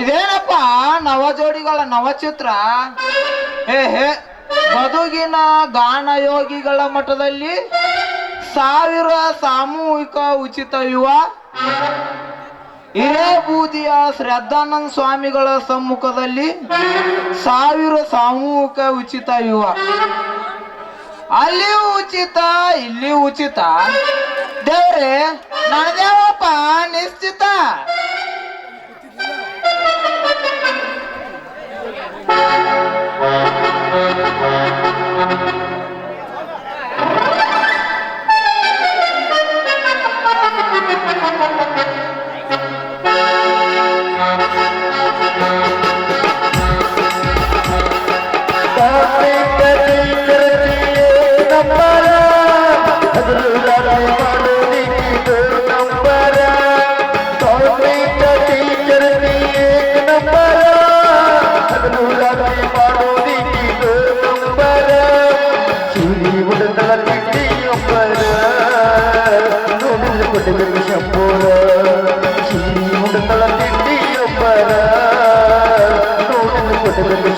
ಇದೇನಪ್ಪ ನವ ಜೋಡಿಗಳ ನವಚಿತ್ರ? ಹೇ ಹೇ, ಬದುಗಿನ ಗಾನಯೋಗಿಗಳ ಮಠದಲ್ಲಿ ಸಾವಿರ ಸಾಮೂಹಿಕ ಉಚಿತ ಯುವ ಹಿರೇಬೂದಿಯ ಶ್ರದ್ಧಾನಂದ ಸ್ವಾಮಿಗಳ ಸಮ್ಮುಖದಲ್ಲಿ ಸಾವಿರ ಸಾಮೂಹಿಕ ಉಚಿತ ಯುವ. ಅಲ್ಲಿ ಉಚಿತ, ಇಲ್ಲಿ ಉಚಿತ. ದೇವ್ರೆ ನನ್ನದೇವಪ್ಪ ನಿಶ್ಚಿತ? Thank you.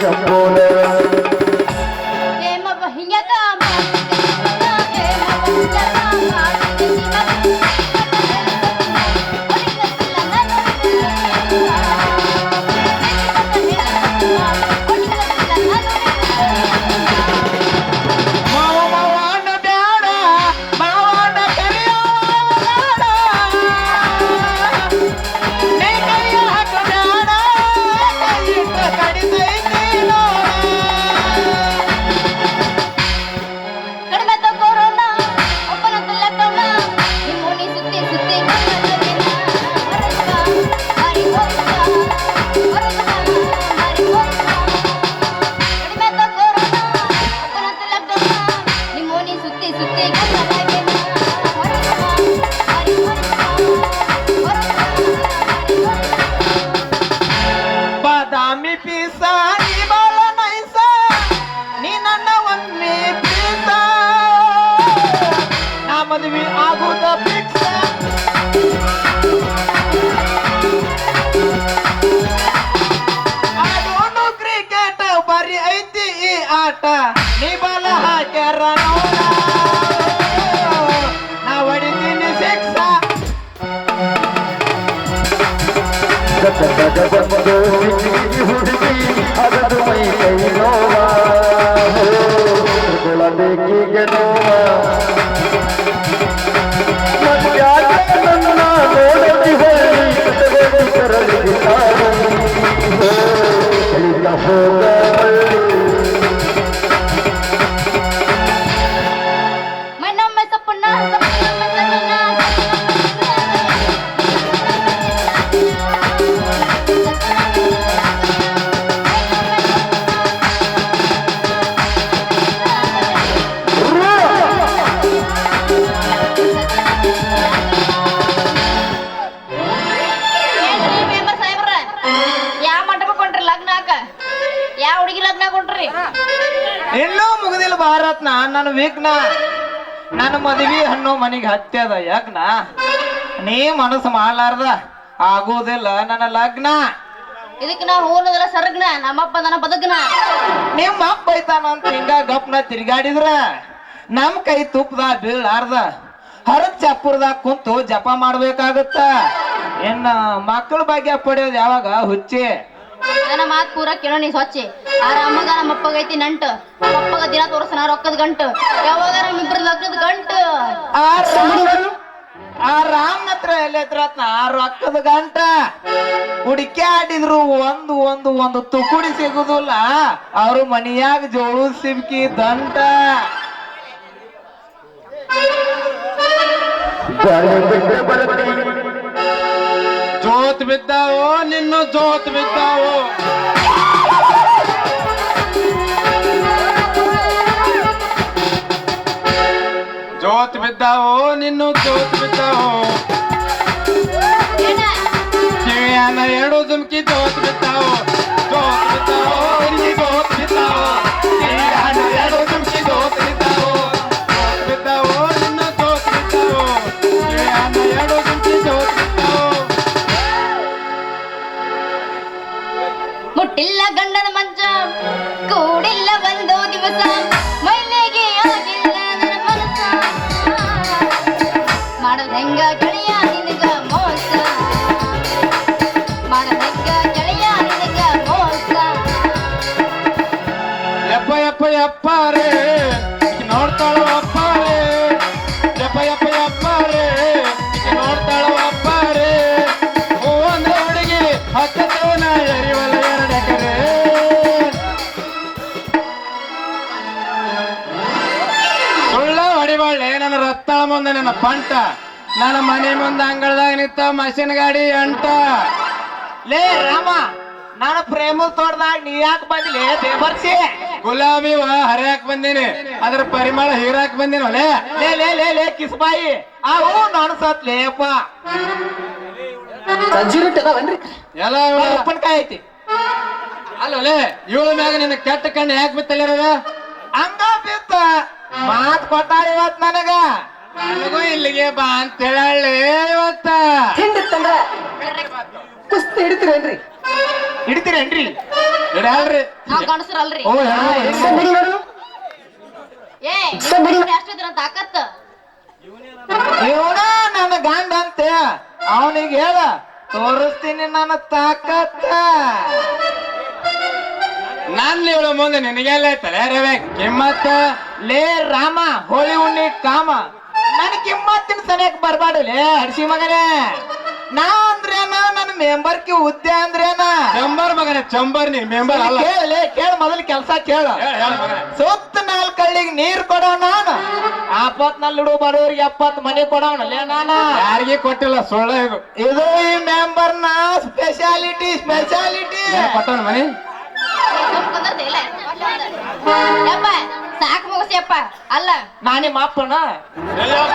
ಶಂಭೋಲ ಏಮವ್ವ ಅದದು ಮೈ ಕೈ ನನ್ನ ವಿಘ್ನ ನನ್ನ ಮದುವೆ ಹಣ್ಣು ಮನೆಗೆ ಹತ್ಯದ ಯಾಕನ? ನೀ ಮನಸ್ಸು ಮಾಡಲಾರ್ದ ಆಗೋದಿಲ್ಲ ನನ್ನ ಲಗ್ನ. ಇದಕ್ಕೆ ನಾ ಹೂನದ್ರ ಸರ್ಗ್ನ ನಮ್ಮಪ್ಪ ನನ್ನ ಬದುಕ್ನ. ನಿಮ್ಮ ಅಪ್ಪ ಐತಾನಂತ ಹಿಂಗ ಗಪ್ನ ತಿರ್ಗಾಡಿದ್ರ? ನಮ್ ಕೈ ತುಪ್ಪದ ಬೀಳಾರ್ದ ಹರಕ್ ಚಪ್ಪುರ್ದಾಗ ಕುಂತು ಜಪ ಮಾಡ್ಬೇಕಾಗತ್ತ. ಇನ್ನ ಮಕ್ಕಳ ಭಾಗ್ಯ ಪಡೆಯೋದು ಯಾವಾಗ? ಹುಚ್ಚಿ. ನನ್ನ ಮಾತು ಪೂರ ಕೇಳೋ ನೀ ಸ್ವಚ್ಛ. ಆರ ಅಮ್ಮಗ ನಮ್ಮ ಅಪ್ಪಗ ಐತಿ ನಂಟು. ನಮ್ಮ ಅಪ್ಪಗ ದಿನ ತೋರಿಸನ ರೊಕ್ಕದ ಗಂಟು. ಯಾವಾಗ ನಮ್ಮಿಬ್ರ ಲಗ್ನದ ಗಂಟು? ಆ ರಾಮ್- ಆ ರಾಮ್ ಹತ್ರ ಆ ರೊಕ್ಕದ ಗಂಟ. ಹುಡುಕ್ಯಾಡಿದ್ರು ಒಂದು ಒಂದು ಒಂದು ತುಕುಡಿ ಸಿಗುದಿಲ್ಲ. ಅವ್ರ ಮನಿಯಾಗ ಜೋಳು ಸಿಬ್ಕಿ ದಂಟ. ಬರುತ್ತೆ ಬಿದ್ದಾವೋ ನಿನ್ನ ಜೋತ್ ಬಿದ್ದಾವೋ? ಜೋತ್ ಬಿದ್ದಾವೋ ನಿನ್ನ ಜೋತ್ ಬಿದ್ದಾವೋ? ಏನ? ಕಿವಿಯನ್ನ ಎರಡು ಜುಮ್ಕಿ ಜೋತ್ ಬಿದ್ದಾವೋ? ಜೋತ್ ಬಿದ್ದಾವೋ? ಯಪ್ಪ ಯಪ್ಪ ರೇ ನೋಡ್ತಾಳು ಅಪ್ಪ ರೇ ಯಪ್ಪ ಯಪ್ಪ ಯಪ್ಪ ರೇ ನೋಡ್ತಾಳು ಅಪ್ಪ ರೇ ಹೂ ಹುಡುಗಿ ಹತ್ತತ್ತು ನಾ ಎರಿವಲ್ಲ ಎರಡು ಎಕರೆ. ಸುಳ್ಳ ಹೊಡಿಬಾಳೆ ನನ್ನ ರತ್ತಾಳ ಮುಂದೆ ನನ್ನ ಪಂಟ. ನನ್ನ ಮನೆ ಮುಂದೆ ಅಂಗಳದಾಗ ನಿಂತ ಮಷಿನ್ ಗಾಡಿ ಅಂಟ. ಲೇ ರಾಮ ನಾನು ಪ್ರೇಮ ತೋಟದಾಗ ನೀ ಯಾಕೆ ಬಂದಿಲ್ಲ ಬೇಬರ್ಸಿ. ಗುಲಾಬಿ ಹರಿಯಾಕ್ ಬಂದೀನಿ. ಅದ್ರ ಪರಿಮಳ ಹೀರಾಕ್ ಬಂದೇನೆ ಲೇ ಲೇ ಲೇ ಲೇ ಲೇ ಕಿಸ್ಬಾಯಿ. ಹೂ ನಾನು ಸತ್ ಲೇಪ್ಪ ಎಲ್ಲ ಉಪ್ಪಿನಕಾಯಿ ಐತಿ. ಅಲ್ಲೋಲೆ ಇವಳ ಮ್ಯಾಗ ನಿನ್ನ ಕೆಟ್ಟ ಕಣ್ಣು ಯಾಕೆ ಬಿತ್ತಲ್ಲ ಹಂಗ ಬಿತ್ತ. ಮಾತ್ ಕೊಟ್ಟಾಳ ಇವತ್ ನನಗ. ನನಗೂ ಇಲ್ಲಿಗೆ ಬಾ ಅಂತ ಹೇಳಿ ಇವತ್ತ ಕುಸ್ತಿ ಹಿಡಿತೀರೇನ್ರಿ? ಹಿಡಿತೀರೇನ್ರಿ? ಹಿಡಲ್ರಿ ನಾವ್ ಗಂಡಸ್ರಲ್ರಿ. ಓ ಹೆಣ್ಮಕ್ಳು. ಏ ಅಷ್ಟಿದ್ರ ಇವನ ನನ್ನ ಗಂಡ ಅಂತೆ. ಅವನಿಗೆ ಹೇಳ ತೋರಿಸ್ತೀನಿ ನನ್ನ ತಾಕತ್ತ. ನನ್ನ ಇವಳ ಮುಂದೆ ನಿನಗೆಲ್ಲ ಐತಲ್ಲ ರವೆ ಕಿಮ್ಮತ್ತ. ಲೇ ರಾಮ ಹೋಳಿ ಉಣ್ಣಿ ಕಾಮ. ನನ್ ಕಿಮ್ಮತ್ತಿನ ಸನಿಯಕ್ ಬರ್ಬಾಡು ಲೇ ಹಡ್ಸಿ ಮಗನೇ. ನಾ ಅಂದ್ರೇನ ನನ್ನ ಮೆಂಬರ್ಕಿ ಹುದ್ದೆ ಅಂದ್ರೇನ? ಚಂಬರ್ ಮಗನೇ ಚಂಬರ್ ನೀ ಮೆಂಬರ್ ಅಲ್ಲ. ಕೇಳಲೇ ಕೇಳ ಮೊದಲು ಕೆಲಸ ಕೇಳ. ಸುತ್ತ ನಾಲ್ಕು ಹಳ್ಳಿಗೆ ನೀರ್ ಕೊಡೋಣ ನಾನು. ಆಪತ್ನಲ್ಲಿಡು ಬಡವರಿಗೆ ಎಪ್ಪತ್ ಮನೆ ಕೊಡೋಣಲ್ಲೇ ನಾನ. ಯಾರಿಗೆ ಕೊಟ್ಟಿಲ್ಲ ಸೊಳ್ಳೆ ಇದು. ಇದು ಈ ಮೆಂಬರ್ನ ಸ್ಪೆಷಾಲಿಟಿ ಸ್ಪೆಷಾಲಿಟಿ ಕೊಟ್ಟೋಣ ಮನೆ? ಯಪ್ಪ ಸಾಕ್ ಮುಗಿಸ್ಯಪ್ಪ ಅಲ್ಲ. ನಾನೇ ಮಾಪನ?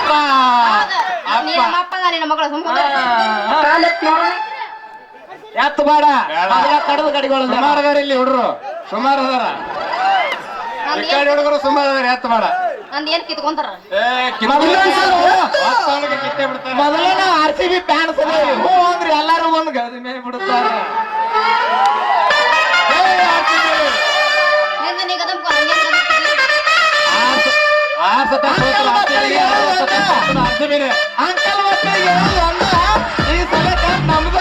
ಹೌದು. ನೀನ್ ನಮ್ಮ ಅಪ್ಪ ನಾ ನಿನ್ನ ಮಗಳು ಸುಮ್ಕೊಂಡ್ರೆ ಕಾಲಕ್ ಬೇಡ. ಎತ್ತು ಬೇಡ ಕಡದ ಕಡಿಗಳು ಸುಮಾರು ಅದಾರ ಇಲ್ಲಿ ಹುಡುಗರು ಸುಮಾರು ಅದಾರ. ಈ ಕಡೆ ಹುಡುಗರು ಸುಮಾರು ಅದಾರ ಎತ್ತು ಬೇಡ. ನಂದ್ ಏನ್ ಕಿತ್ಕೊಂತಾರ? ಮೊದಲೇನ ಆರ್ ಸಿ ಬಿ ಫ್ಯಾನ್ಸ್ ಹೂ ಅಂದ್ರೆ ಎಲ್ಲಾರು ಒಂದ್ ಗದಿ ಮೇಲೆ ಬಿಡುತ್ತಾರ. ಅಂಕಲ್ ಹೇಳೋದು ಅಂದ ಈ ಸಲ ಕಪ್ ನಮ್ದ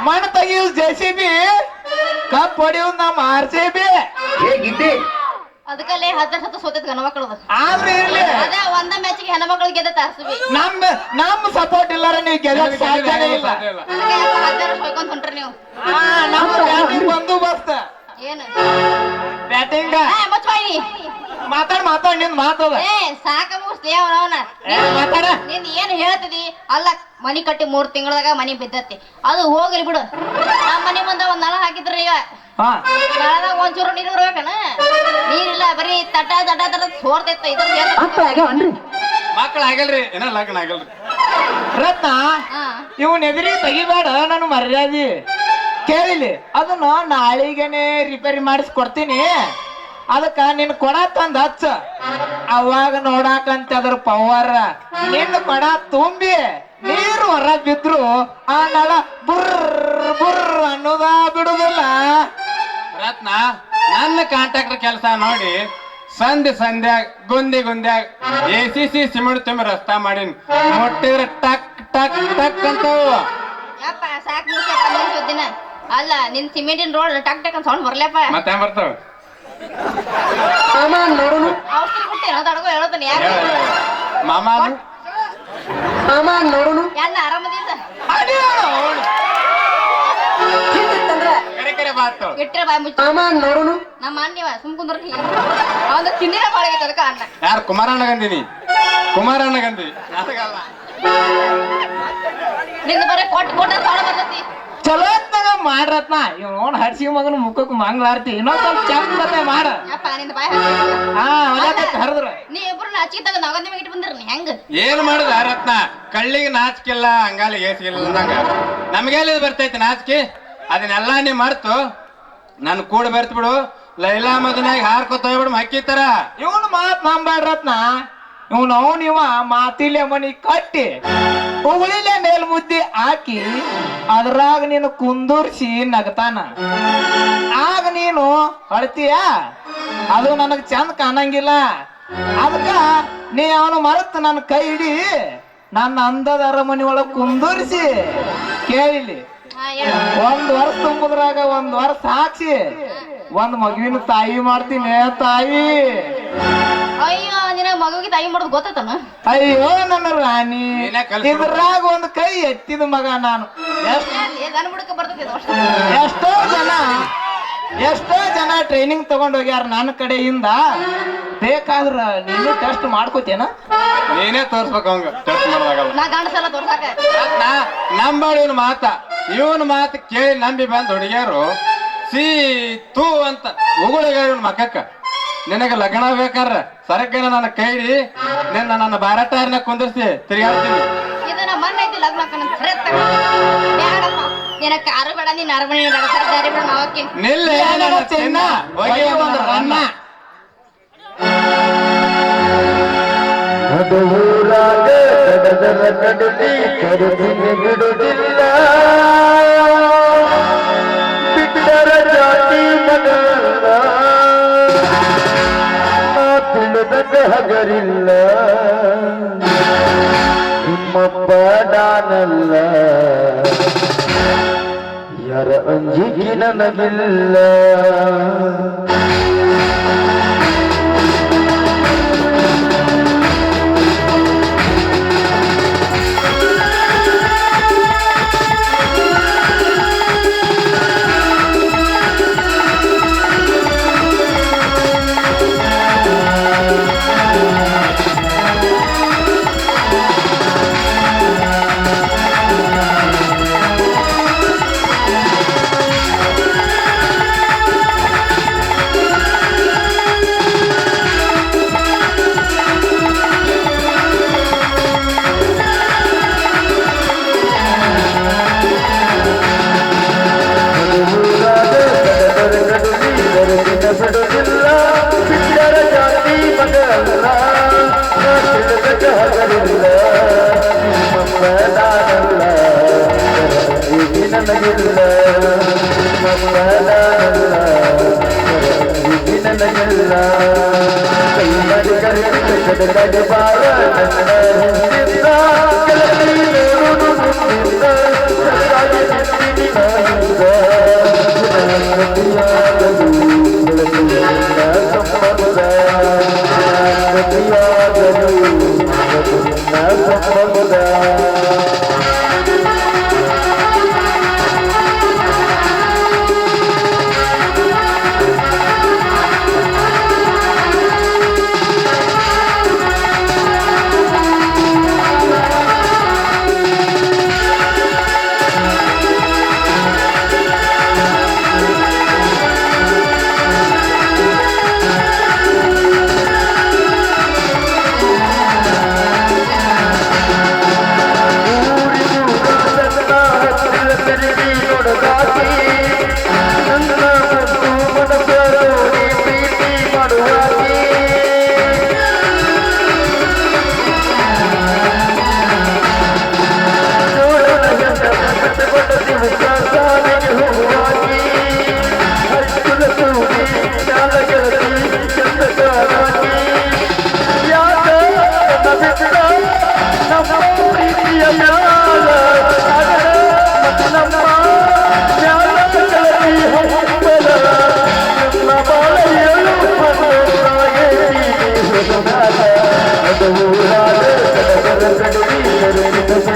ಮಣ್ಣು ತೆಗಿಯೋದು ಜೆ ಸಿ ಬಿ ಕಪ್ ಹೊಡಿಯೋದು ನಮ್ಮ ಆರ್ ಸಿ ಬಿ ಅದಕ್ಕಲ್ಲೇ ಹತ್ತಾರು ಸತ ಸೋತೈತಿ ಆದ್ರೆ ಇರ್ಲಿ. ಅದ ಒಂದ ಮ್ಯಾಚಿಗೆ ಹೆಣ್ಣ ಮಕ್ಕಳಿಗೆ ಗೆದ್ದ ತಾರ್ಸಿವಿ ನಮ್ಮ ನಮ್ಮ ಸಪೋರ್ಟ್ ಇಲ್ಲಾರ ನೀವು ಗೆಲ್ಲಕ್ ಸಾಧ್ಯನೇ ಇಲ್ಲ. ಅದಕ್ಕೆ ಹತ್ತಾರು ಹೊಯ್ಕೊಂಡ್ ಹೊಂಟ್ರಿ ನೀವು. ಆ, ನಮ್ಮ ಬ್ಯಾಟಿಂಗ್ ಬಂದೋಬಸ್ತ್ ಏನು? ಬ್ಯಾಟಿಂಗ್ ಏ, ಮುಚ್ಚ್ಬಾಯಿ. ಮಾತಾಡ್ ಮಾತಾಡ್ ನಿಂದ್ ಮಾತದ ಏ ಸಾಕ ಮುಗಿಸ್ಲಿ ಅವನವನ ಏ, ಮಾತಾಡ. ನಿನ್ನ ಏನ್ ಹೇಳ್ತದಿ? ಅಲ್ಲ ಮನಿ ಕಟ್ಟಿ ಮೂರ್ ತಿಂಗಳದಾಗ ಮನಿ ಬಿದ್ದತಿ. ಅದು ಹೋಗ್ಲಿ ಬಿಡು. ನಮ್ಮ ಮನಿ ಮುಂದ ಒಂದ್ ನಳ ಹಾಕಿದ್ರಿ ಈಗ. ಹಾ. ನಳದಾಗ ಒಂಚೂರು ನೀರು ಬರ್ಬೇಕನ ನೀರಿಲ್ಲ ಬರೀ ತಟ ತಟ ತಟ ಸೋರ್ತೈತ ಇದ್ರ ಏನ್- ಮಕ್ಕಳ ಆಗ್ಯಾವನ್ರಿ ಮಕ್ಕಳು ಆಗಲ್ರಿ ಏನ ಲಗ್ನ ಆಗಲ್ರಿ ರತ್ನ ಇವನ್ ಎದುರಿ ತೆಗಿಬೇಡ ನಾನು ಮರ್ಯಾದಿ. ಕೇಳಿಲಿ ಅದನ್ನ ನಾಳಿಗೆನೆ ರಿಪೇರಿ ಮಾಡಿಸ್ಕೊಡ್ತೀನಿ. ಅದಕ್ಕ ನಿನ್ ಕೊಡ ತಂದ ಹಚ್ಚ. ಅವಾಗ ನೋಡಾಕಂತ ಅದ್ರ ಪವರ್ ನಿನ್ನ ಕೊಡ ತುಂಬಿ ನೀರು ಹೊರ ಬಿದ್ರು ಆ ನಳ ಬುರ್ ಬುರ್ ಅನ್ನೋದ ಬಿಡುದಿಲ್ಲ. ರತ್ನ ನನ್ನ ಕಾಂಟ್ರಾಕ್ಟರ್ ಕೆಲಸ ನೋಡಿ ಸಂಧಿ ಸಂಧ್ಯಾ ಗುಂದಿ ಗುಂದ್ಯಾಗ ಎ ಸಿ ಸಿ ಸಿಮೆಂಟ್ ತುಂಬಿ ರಸ್ತಾ ಮಾಡೀನಿ. ಮುಟ್ಟಿದ್ರೆ ಟಕ್ ಟಕ್ ಟಕ್ ಅಂತ ಯಪ್ಪ ಸಾಕ್ ಮುಗಿಸಪ್ಪ ನಿನ್ ಸುದ್ದಿನ. ಅಲ್ಲ ನಿನ್ ಸಿಮೆಂಟಿನ ರೋಡ್ ಟಕ್ ಟಕ್ ಅಂತ ಸೌಂಡ್ ಬರ್ಲಪ್ಪ ಮತ್ತೆ ಬರ್ತಾವ? ಮಾಮ ನೋಡುನು. ಔಷಧಿ ಯಾಕೆ ಮಾಮ ನೋಡೋನು. ಎಲ್ಲ ಆರಾಮದಿಂದ ಬಾಯ್ ಮುಚ್ಚ. ಮಾಮ ನೋಡೋನು? ನಮ್ಮ ಅಣ್ಣಿವ ಸುಮ್ ಕುಂದ್ರಿ ಅವನು ತಿಂದಿರ ಬಾಳಗೈತೆ ಅದಕ್ಕ ಅಣ್ಣ. ಯಾರು ಕುಮಾರಣ್ಣ ಗಂದಿನಿ? ಕುಮಾರಣ್ಣ ಗಂದಿ. ನನಗಲ್ಲ ನಿಂದ ಬರೀ ಕೊಟ್ಟು ಕೊಟ್ಟ ಸೌಂಡ್ ಬರ್ತೈತಿ. ಚಲೋ ಹೊತ್ನಾಗ ಮಾಡ್ರತ್ನ. ಇವನ್ ಹಡ್ಸಿ ಮಗನ ಮುಖಕ್ಕೆ ಮಂಗ್ಲಾರ್ತಿ ಇನ್ನೊಂದ್ ಸ್ವಲ್ಪ ಚಂದ ಮಾಡ. ಯಪ್ಪ ನಿಂದ ಬಾಯ್ ಹಾಕ್ತೀನಿ. ಹಾ ಒಳ್ಳೆ ಹರಿದ್ರ. ನೀ ಇಬ್ರು ಅಚ್ಚಿಗೆ ತಗ ನಗದ ಮೇಲೆ ಇಟ್ಟು ಬಂದ್ರಿ ಹೆಂಗ? ಏನ್ ಮಾಡುದ ರತ್ನ ಕಳ್ಳಿಗೆ ನಾಚಿಕಿಲ್ಲ ಹಂಗಾಲಿ ಏಸಿಗಿಲ್ಲ ಅಂದಂಗ. ನಮ್ಗೆಲ್ಲ ಬರ್ತೈತಿ ನಾಚಿಕೆ? ಅದನ್ನೆಲ್ಲ ನೀ ಮರ್ತು. ನನ್ ಕೂಡ ಬರ್ತ್ ಬಿಡು. ಲೈಲಾ ಮದನಾಗಿ ಹಾರ್ಕೊತ ಹೋಗ್ಬಿಡು ಹಕ್ಕಿತಾರ ಇವನ್ ಮಾತ್ ನಂಬಾಡ್ರತ್ನ? ರತ್ನ ಇವನ್ ಅವನ್ ಇವ ಮಾತಿಲೆ ಮನಿ ಕಟ್ಟಿ ಉಗುಳಿಲೆ ಮೇಲ್ ಮುದ್ದಿ ಹಾಕಿ ಅದ್ರಾಗ ನೀನು ಕುಂದೂರ್ಸಿ ನಗತಾನ. ಆಗ ನೀನು ಹೊಡ್ತೀಯ ಅದು ನನಗ್ ಚಂದ ಕಾಣಂಗಿಲ್ಲ. ಅದಕ್ಕ ನೀ ಅವನು ಮರೆತು ನನ್ನ ಕೈ ಹಿಡಿ ನನ್ನ ಅಂದದ ಅರಮನೆ ಒಳಗ್ ಕುಂದೂರಿಸಿ ಹೇಳು ಒಂದ್ ವರ್ಷ ತುಂಬುದ್ರಾಗ ಒಂದ್ ವರ್ಷ ಸಾಕ್ಷಿ. ಒಂದ್ ಮಗುವಿನ ತಾಯಿ ಮಾಡ್ತೀನಿ ತಾಯಿ. ಅಯ್ಯೋ ನಿನ್ನ ಮಗುಗೆ ತಾಯಿ ಮಾಡೋದು ಗೊತ್ತಾತನ? ಅಯ್ಯೋ ನನ್ನ ರಾಣಿ. ನೀನೇ. ಇದ್ರಾಗ ಒಂದ್ ಕೈ ಎತ್ತಿದ ಮಗ ನಾನು. ಎಷ್ಟು ಬುಡಕ ಜನ ಎಷ್ಟೋ ಜನ ಟ್ರೈನಿಂಗ್ ತಗೊಂಡ್ ಹೋಗ್ಯಾರ ನನ್ನ ಕಡೆಯಿಂದ. ಬೇಕಾದ್ರ ನೀನು ಟೆಸ್ಟ್ ಮಾಡ್ಕೋತೇನ? ನೀನೇ ತೋರ್ಸ್ಬೇಕು ಅವಂಗ ಟೆಸ್ಟ್ ನಾ ಗಂಡಸಲ್ಲ ತೋರ್ಸಾಕ. ಮಾತ. ಇವನ್ ಮಾತು ಕೇಳಿ ನಂಬಿ ಬಂದ್ ಹುಡುಗಿಯರು ಸಿ ತೂ ಅಂತ ಉಗುಳಿಗ ಇವನ್ ಮಕ್ಕಕ್ಕ ನಿನಗ ಲಗ್ನ ಬೇಕಾರ ಸರಕೇನ ನನ್ನ ಕೈಡಿ ನಿನ್ನ ನನ್ನ ಭಾರತಾರನ ಕುಂದಿರ್ಸಿ ತಿರುಗಾಡ್ತೀನಿ. ಇದನ್ನ ಐತಿ ಲಗ್ನ ನಿಲ್ಲ ಚಿನ್ನ. ಒಯ್ಯ ಒಂದ್ ರನ್ನ. ನಡುವೂರಾಗ ಕಡದರ ಕಡಲಿ ಕರುದಿನ ಬಿಡುವುದಿಲ್ಲ ಹಗರಿಲ್ಲ ನಿಮ್ಮಪ್ಪ ನಾನಲ್ಲ. ಯಾರ ಅಂಜಿಗೆ ನನಗಿಲ್ಲ. ಕರೆದು ಕಡೆ Yeah.